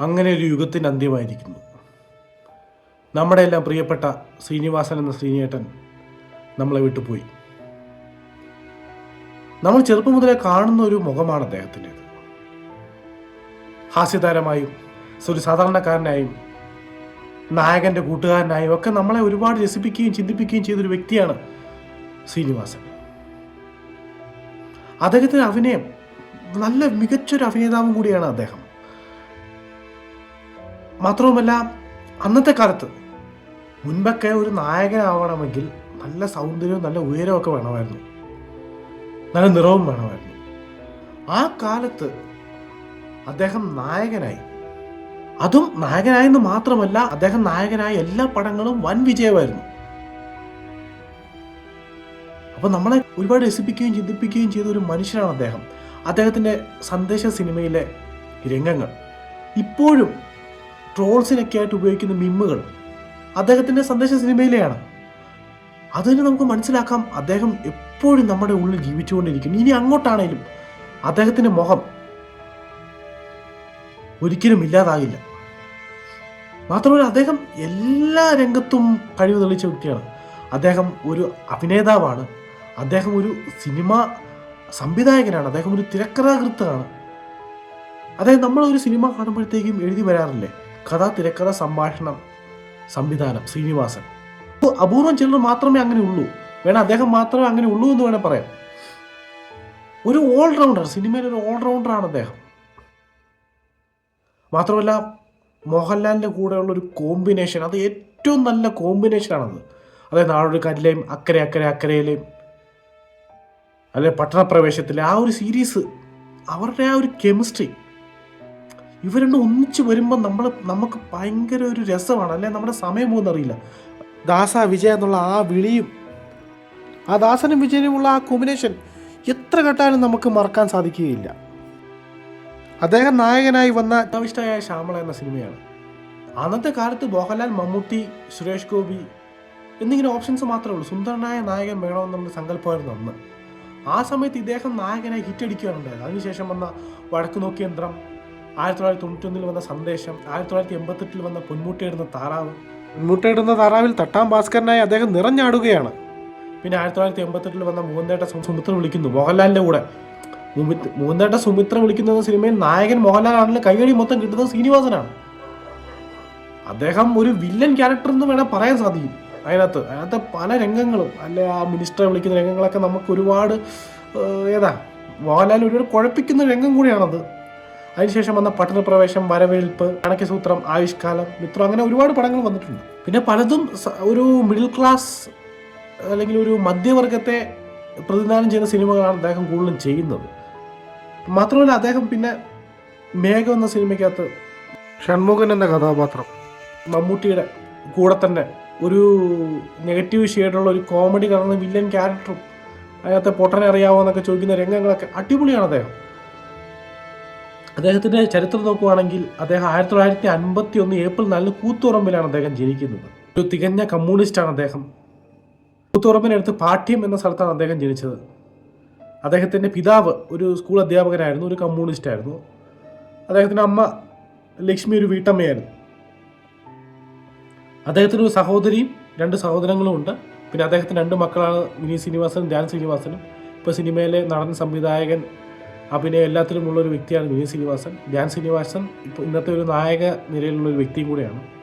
അങ്ങനെ ഒരു യുഗത്തിന്റെ അന്ത്യമായിരിക്കുന്നു. നമ്മുടെ എല്ലാം പ്രിയപ്പെട്ട ശ്രീനിവാസൻ എന്ന ശ്രീനേട്ടൻ നമ്മളെ വിട്ടുപോയി. നമ്മൾ ചെറുപ്പം മുതലേ കാണുന്ന ഒരു മുഖമാണ് അദ്ദേഹത്തിന്റെത്. ഹാസ്യതാരമായും ഒരു സാധാരണക്കാരനായും നായകന്റെ കൂട്ടുകാരനായും ഒക്കെ നമ്മളെ ഒരുപാട് രസിപ്പിക്കുകയും ചിന്തിപ്പിക്കുകയും ചെയ്തൊരു വ്യക്തിയാണ് ശ്രീനിവാസൻ. അദ്ദേഹത്തിന് അഭിനയം നല്ല മികച്ചൊരു അഭിനേതാവും കൂടിയാണ് അദ്ദേഹം. മാത്രവുമല്ല അന്നത്തെ കാലത്ത് മുൻപൊക്കെ ഒരു നായകനാവണമെങ്കിൽ നല്ല സൗന്ദര്യവും നല്ല ഉയരമൊക്കെ വേണമായിരുന്നു. നല്ല നിറവും വേണമായിരുന്നു. ആ കാലത്ത് അദ്ദേഹം നായകനായി. അതും നായകനായെന്ന് മാത്രമല്ല അദ്ദേഹം നായകനായ എല്ലാ പടങ്ങളും വൻ വിജയമായിരുന്നു. അപ്പൊ നമ്മളെ ഒരുപാട് രസിപ്പിക്കുകയും ചിന്തിപ്പിക്കുകയും ചെയ്ത ഒരു മനുഷ്യനാണ് അദ്ദേഹം. അദ്ദേഹത്തിന്റെ സന്ദേശ സിനിമയിലെ രംഗങ്ങൾ. ഇപ്പോഴും ട്രോൾസിനൊക്കെ ആയിട്ട് ഉപയോഗിക്കുന്ന മിമ്മുകൾ അദ്ദേഹത്തിന്റെ സന്ദേശ സിനിമയിലെയാണ്. അതുതന്നെ നമുക്ക് മനസ്സിലാക്കാം അദ്ദേഹം എപ്പോഴും നമ്മുടെ ഉള്ളിൽ ജീവിച്ചുകൊണ്ടിരിക്കും ഇനി അങ്ങോട്ടാണേലും അദ്ദേഹത്തിന്റെ മുഖം ഒരിക്കലും ഇല്ലാതാകില്ല. മാത്രമല്ല അദ്ദേഹം എല്ലാ രംഗത്തും കഴിവ് തെളിയിച്ച വ്യക്തിയാണ്. അദ്ദേഹം ഒരു അഭിനേതാവാണ്. അദ്ദേഹം ഒരു സിനിമ സംവിധായകനാണ്. അദ്ദേഹം ഒരു തിരക്കഥാകൃത്താണ്. അതായത് നമ്മളൊരു സിനിമ കാണുമ്പോഴത്തേക്കും എഴുതി വരാറില്ലേ? കഥ തിരക്കഥ സംഭാഷണം സംവിധാനം ശ്രീനിവാസൻ. അപൂർവം ചിലർ മാത്രമേ അങ്ങനെ ഉള്ളൂ. വേണം അദ്ദേഹം മാത്രമേ അങ്ങനെ ഉള്ളൂ എന്ന് വേണേൽ പറയാം ഒരു ഓൾറൗണ്ടർ സിനിമയിൽ ഒരു ഓൾറൗണ്ടറാണ് അദ്ദേഹം. മാത്രമല്ല മോഹൻലാലിന്റെ കൂടെയുള്ള ഒരു കോമ്പിനേഷൻ അത് ഏറ്റവും നല്ല കോമ്പിനേഷനാണത് അതായത് നാളൊരു കല്ലേയും അക്കരെ അക്കരെ അക്കരയിലെയും അല്ലെ പട്ടണപ്രവേശത്തിലെ ആ ഒരു സീരീസ് അവരുടെ ആ ഒരു കെമിസ്ട്രി ഇവർ രണ്ടും ഒന്നിച്ച് വരുമ്പോൾ നമ്മൾ നമുക്ക് ഭയങ്കര ഒരു രസമാണ്. അല്ലെ? നമ്മുടെ സമയം പോകുന്ന അറിയില്ല. ദാസ വിജയ എന്നുള്ള ആ വിളിയും ആ ദാസനും വിജയനുമുള്ള ആ കോമ്പിനേഷൻ എത്ര കേട്ടാലും നമുക്ക് മറക്കാൻ സാധിക്കുകയില്ല. അദ്ദേഹം നായകനായി വന്ന അവിഷ്ടയായ ശ്യാമള എന്ന സിനിമയാണ്. അന്നത്തെ കാലത്ത് മോഹൻലാൽ മമ്മൂട്ടി സുരേഷ് ഗോപി എന്നിങ്ങനെ ഓപ്ഷൻസ് മാത്രമേ ഉള്ളൂ. സുന്ദരനായ നായകൻ വേണമെന്നുള്ള സങ്കല്പമായിരുന്നു അന്ന്. ആ സമയത്ത് ഇദ്ദേഹം നായകനായി ഹിറ്റ് അടിക്കുകയാണ് ഉണ്ടായത്. അതിനുശേഷം വന്ന വടക്ക് നോക്കി യന്ത്രം ആയിരത്തി തൊള്ളായിരത്തി തൊണ്ണൂറ്റൊന്നിൽ വന്ന സന്ദേശം ആയിരത്തി തൊള്ളായിരത്തി എൺപത്തെട്ടിൽ വന്ന പൊന്മുട്ടയിടുന്ന താറാവ്. പൊന്മുട്ടയിടുന്ന താറാവിൽ തട്ടാം ഭാസ്കരനായി അദ്ദേഹം നിറഞ്ഞാടുകയാണ്. പിന്നെ ആയിരത്തി തൊള്ളായിരത്തി എൺപത്തെട്ടിൽ വന്ന മോഹൻതേട്ട സുമിത്ര വിളിക്കുന്നു. മോഹൻലാലിന്റെ കൂടെ. മോഹൻതേട്ട മൂന്നേട്ട സുമിത്ര വിളിക്കുന്ന സിനിമയിൽ നായകൻ മോഹൻലാലാണെങ്കിലും കൈകഴി മൊത്തം കിട്ടുന്നത് ശ്രീനിവാസനാണ്. അദ്ദേഹം ഒരു വില്ലൻ ക്യാരക്ടർ എന്ന് വേണേൽ പറയാൻ സാധിക്കും. അതിനകത്ത് അതിനകത്ത് പല രംഗങ്ങളും അല്ലെ ആ മിനിസ്റ്ററെ വിളിക്കുന്ന രംഗങ്ങളൊക്കെ നമുക്ക് ഒരുപാട് ഏതാ? മോഹൻലാൽ ഒരുപാട് കുഴപ്പിക്കുന്ന രംഗം കൂടിയാണത്. അതിനുശേഷം വന്ന പട്ടണപ്രവേശം വരവേൽപ്പ് കണക്കസൂത്രം ആയുഷ്കാലം മിത്രം അങ്ങനെ ഒരുപാട് പടങ്ങൾ വന്നിട്ടുണ്ട്. പിന്നെ പലതും ഒരു മിഡിൽ ക്ലാസ് അല്ലെങ്കിൽ ഒരു മധ്യവർഗത്തെ പ്രതിനിധാനം ചെയ്യുന്ന സിനിമകളാണ് അദ്ദേഹം കൂടുതലും ചെയ്യുന്നത്. മാത്രമല്ല അദ്ദേഹം പിന്നെ മേഘം എന്ന സിനിമയ്ക്കകത്ത് ഷൺമുഖൻ എന്ന കഥാപാത്രം. മമ്മൂട്ടിയുടെ കൂടെ തന്നെ ഒരു നെഗറ്റീവ് ഷെയ്ഡുള്ള ഒരു കോമഡി കലർന്ന വില്ലൻ ക്യാരക്ടറും അതിനകത്തെ പൊട്ടനെ അറിയാവോ എന്നൊക്കെ ചോദിക്കുന്ന രംഗങ്ങളൊക്കെ അടിപൊളിയാണ് അദ്ദേഹം. അദ്ദേഹത്തിന്റെ ചരിത്രം നോക്കുവാണെങ്കിൽ അദ്ദേഹം ആയിരത്തി തൊള്ളായിരത്തി അൻപത്തി ഒന്ന് ഏപ്രിൽ നാലിന് കൂത്തുറമ്പിലാണ് അദ്ദേഹം ജനിക്കുന്നത്. ഒരു തികഞ്ഞ കമ്മ്യൂണിസ്റ്റാണ് അദ്ദേഹം. കൂത്തുറമ്പിനടുത്ത് പാഠ്യം എന്ന സ്ഥലത്താണ് അദ്ദേഹം ജനിച്ചത്. അദ്ദേഹത്തിന്റെ പിതാവ് ഒരു സ്കൂൾ അധ്യാപകനായിരുന്നു ഒരു കമ്മ്യൂണിസ്റ്റ് ആയിരുന്നു അദ്ദേഹത്തിന്റെ അമ്മ ലക്ഷ്മി ഒരു വീട്ടമ്മയായിരുന്നു. അദ്ദേഹത്തിന് ഒരു സഹോദരിയും രണ്ട് സഹോദരങ്ങളും ഉണ്ട്. പിന്നെ അദ്ദേഹത്തിന് രണ്ട് മക്കളാണ് വിനീത് ശ്രീനിവാസനും ധ്യാൻ ശ്രീനിവാസനും. ഇപ്പോൾ സിനിമയിലെ നടൻ സംവിധായകൻ അഭിനയം എല്ലാത്തിലുമുള്ള ഒരു വ്യക്തിയാണ് വിനീത് ശ്രീനിവാസൻ. ധ്യാൻ ശ്രീനിവാസൻ ഇന്നത്തെ ഒരു നായക നിലയിലുള്ള ഒരു വ്യക്തിയും കൂടെയാണ്.